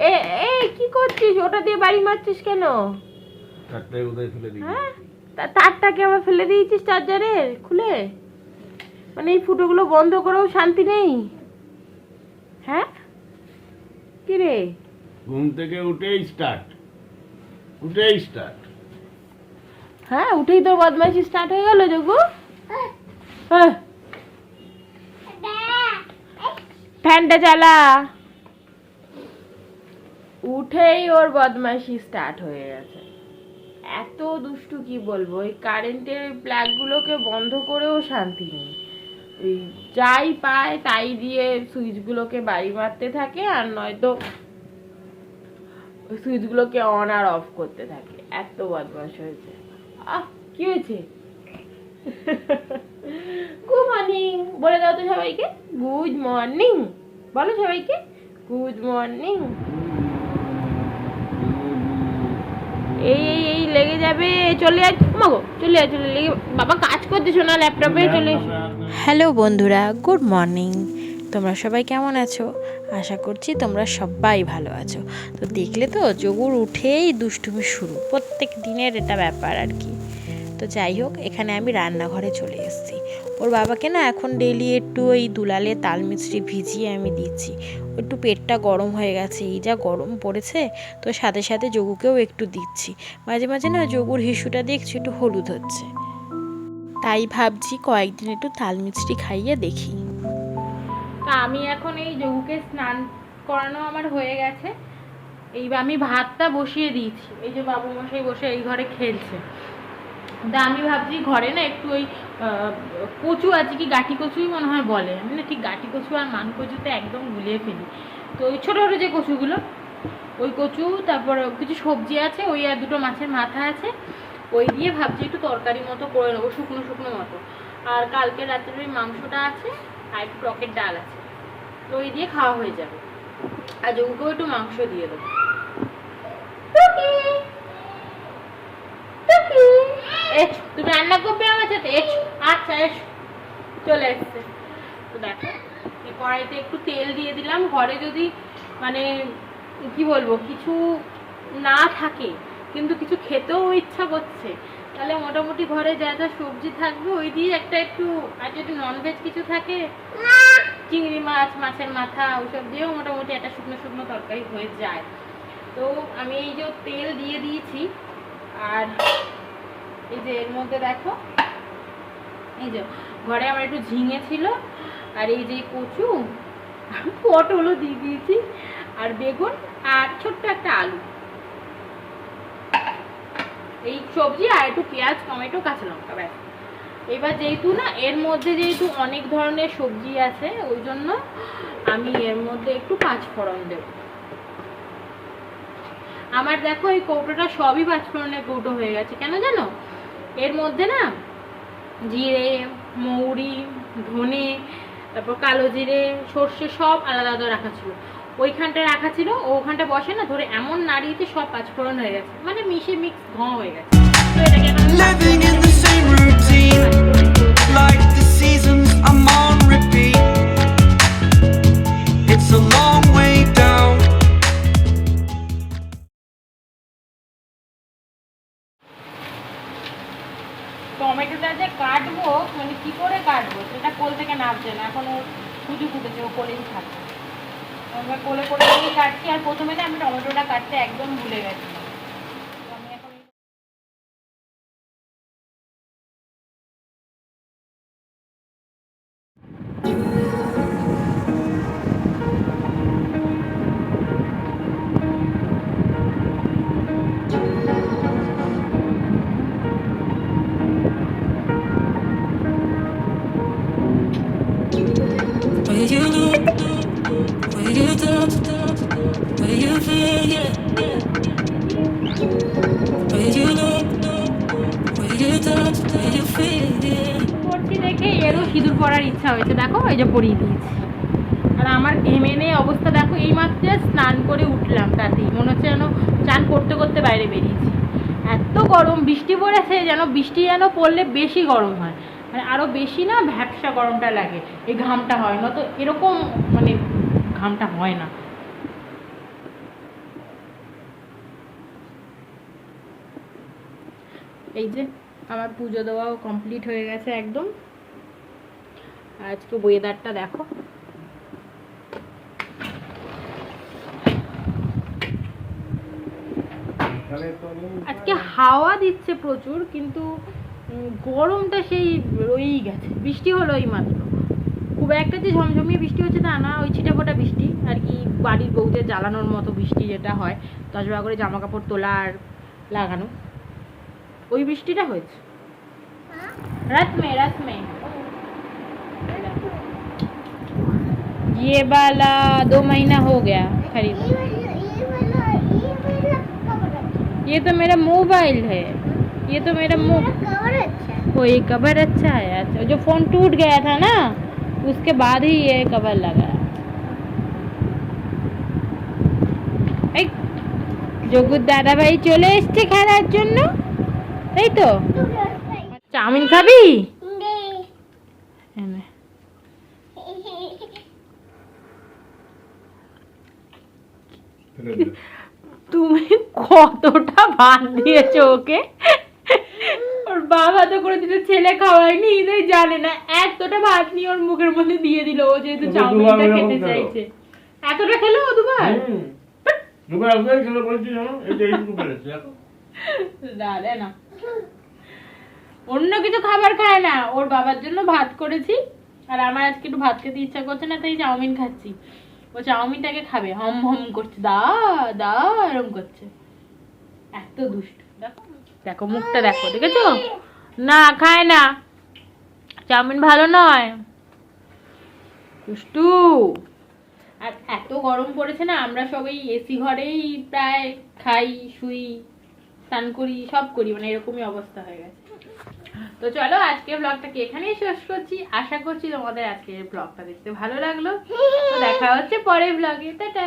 এ এই কি করছিস? ওটা দিয়ে বাড়ি মারছিস কেন? চারটায় কোথায় ফেলে দিই হ্যাঁ? তা- তারটাকে আবার ফেলে দিয়েছিস চার্জারের খুলে? মানে এই ফুটোগুলো বন্ধ করেও শান্তি নেই। হ্যাঁ? কি রে? ঘুম থেকে উঠেই স্টার্ট উঠেই স্টার্ট হ্যাঁ উঠেই তোর বদমাইশি স্টার্ট হয়ে গেল যোগু হ্যাঁ। ফ্যানটা চালা। উঠেই ওর বদমাইশি স্টার্ট হয়ে গেছে। এত দুষ্টু কি বলব? ওই কারেন্টের প্লাগগুলোকে বন্ধ করেও শান্তি নেই। ওই যাই পায় তাই দিয়ে সুইচগুলোকে বাড়ি মারতে থাকে আর নয়তো ওই সুইচগুলোকে অন আর অফ করতে থাকে। এত বদমাস হয়েছে। আহ, কি হয়েছে? গুড মর্নিং বলে দাও তো সবাইকে। গুড মর্নিং বলো সবাইকে। গুড মর্নিং এই এই এই লেগে যাবে। চলে আয়। মাগো চলে আয় চলে লেগে বাবা কাজ করতে শোনা ল্যাপটপে চলে হ্যালো বন্ধুরা গুড মর্নিং। তোমরা সবাই কেমন আছো? আশা করছি তোমরা সবাই ভালো আছো। তো দেখলে তো যোগুর উঠেই দুষ্টুমি শুরু। প্রত্যেক দিনের এটা ব্যাপার আর কি। তো যাই হোক, এখানে আমি রান্নাঘরে চলে এসেছি। ওর বাবাকে না এখন ডেলি একটু ওই দুলালে তাল মিছরি ভিজিয়ে আমি দিচ্ছি। একটু পেটটা গরম হয়ে গেছে, এই যা গরম পড়েছে, তো সাথে সাথে যোগুকেও একটু দিচ্ছি। মাঝে মাঝে না যোগুর হিসুটা দেখছি একটু হলুদ হচ্ছে। তাই ভাবছি কয়েকদিন একটু তাল মিছরি খাইয়ে দেখি। তা আমি এখন এই যোগুকে স্নান করানো আমার হয়ে গেছে। এইবার আমি ভাতটা বসিয়ে দিয়েছি। এই যে বাবু মশাই বসে এই ঘরে খেলছে। তা আমি ভাবছি ঘরে না একটু ওই কচু আছে কি গাঠি কচুই মনে হয় বলে। আমি না ঠিক গাঠি কচু আর মান কচুতে একদম গুলিয়ে ফেলি। তো ওই ছোটো ছোটো যে কচুগুলো, ওই কচু, তারপর কিছু সবজি আছে, ওই আর দুটো মাছের মাথা আছে, ওই দিয়ে ভাবছি একটু তরকারি মতো করে নেব, শুকনো শুকনো মতো। আর কালকে রাতের ওই মাংসটা আছে, আর একটু টকের ডাল আছে। তো ওই দিয়ে খাওয়া হয়ে যাবে। আর যোগুকেও একটু মাংস দিয়ে দেবো। এসো, তুমি রান্না করবে আমার সাথে? এসো আচ্ছা এসো। চলে এসছে। তো দেখো এই কড়াইতে একটু তেল দিয়ে দিলাম। ঘরে যদি মানে কি বলব কিছু না থাকে কিন্তু কিছু খেতেও ইচ্ছা করছে তাহলে মোটামুটি ঘরে যা যা সবজি থাকবে ওই দিয়ে একটা একটু আর যদি ননভেজ কিছু থাকে চিংড়ি মাছ মাছের মাথা ওইসব দিয়েও মোটামুটি একটা শুকনো শুকনো তরকারি হয়ে যায়। তো আমি এই যে তেল দিয়ে দিয়েছি আর এই যে এর মধ্যে দেখো, এই যে ঘরে আমার একটু ঝিঙে ছিল, আর এই যে কচু পটলও দিয়ে দিয়েছি, আর বেগুন, আর ছোট্ট একটা আলু। এই সবজি আর একটু পেঁয়াজ, টমেটো, কাঁচা লঙ্কা, ব্যাস। এবার যেহেতু না, এর মধ্যে যেহেতু অনেক ধরনের সবজি আছে, ওই জন্য আমি এর মধ্যে একটু পাঁচ ফোড়ন দেব। আমার দেখো এই কৌটোটা সবই পাঁচ ফোড়নের কৌটো হয়ে গেছে, কেন জানো? এর মধ্যে না জিরে, মৌরি, ধনে, তারপর কালো জিরে, সর্ষে সব আলাদা আলাদা রাখা ছিল। ওইখানটা রাখা ছিল ওখানটা বসে না, ধরে এমন নাড়িয়েছে সব পাঁচফোড়ন হয়ে গেছে। মানে মিশে মিক্স ধোঁয়া হয়ে গেছে। তো এটাকে টমেটোটা যে কাটবো মানে কি করে কাটবো? সেটা কোল থেকে নামছে না, এখন ওর সুজি ফুটেছে, ও কোলেই থাকছে আমরা কোলে কোলে কাটছি, আর প্রথমে না আমি টমেটোটা কাটতে একদম ভুলে গেছিলাম হয়েছে, দেখো, এই যে পরিয়ে দিয়েছি। আর আমার ঘেমে অবস্থা, দেখো এই মাত্র স্নান করে উঠলাম তাতেই মনে হচ্ছে যেন স্নান করতে করতে বাইরে বেরিয়েছি। এত গরম, বৃষ্টি পড়েছে, যেন বৃষ্টি যেন পড়লে বেশি গরম হয়। মানে আরও বেশি না ভ্যাপসা গরমটা লাগে, এই ঘামটা হয়। না তো এরকম মানে ঘামটা হয় না। এই যে, আমার পুজো দেওয়াও কমপ্লিট হয়ে গেছে একদম। আর আজকে ওয়েদারটা দেখো। আজকে হাওয়া দিচ্ছে প্রচুর কিন্তু গরমটা সেই রয়েই গেছে। বৃষ্টি হলো এই মাত্র। খুব একটা যে ঝমঝমিয়ে বৃষ্টি হচ্ছে তা না ওই ছিটেফোঁটা বৃষ্টি। আর কি বাড়ির বউদের জ্বালানোর মতো বৃষ্টি যেটা হয় দশ বার করে জামা কাপড় তোলা আর লাগানো। ওই বৃষ্টিটা হয়েছে। রাত মে রাত মে। ये वाला दो महीना हो गया खरीदा ये तो मेरा मोबाइल है ये तो मेरा मो वो ये कवर अच्छा है अच्छा जो फोन टूट गया था ना उसके बाद ही ये कवर लगा है। এই যোগুর দাদা ভাই চলে এসছে খেলার জন্য তাই তো চাউমিন খাবি এনে। তুমি কতটা ভাত দিয়েছ ওকে? ওর বাবা তো কোনোদিনও ছেলে খাওয়ায়নি এটাই জানে না এতটা ভাত নিয়ে ওর মুখের মধ্যে দিয়ে দিল ও যেহেতু চাউমিনটা খেতে চাইছে। এতটা খেলো ও দুবার? দুবার আসলে ছিল বলছি জানো? এটা এইটুকু পেরেছে দেখো। দাদা না। অন্য কিছু খাবার খায় না। ওর বাবার জন্য ভাত করেছি। আর আমার আজকে একটু ভাত খেতে ইচ্ছা করছে না, তাই চাউমিন খাচ্ছি। ও চাউমিনটাকে খাবে, হম হম করছে, দা দা, এরম করছে। এত দুষ্ট। দেখো মুখটা দেখো, দেখেছ? না, খায় না। চাউমিন ভালো নয়। দুষ্টু। আর এত গরম পড়েছে না, আমরা সবাই এসি ঘরেই প্রায় খাই, শুই, স্নান করি, সব করি মানে এরকমই অবস্থা হয়ে গেছে। তো চলো আজকের ব্লগটাকে এখানেই শেষ করছি। আশা করছি তোমাদের আজকে ব্লগটা দেখতে ভালো লাগল। দেখা হচ্ছে পরের ব্লগে টাটা।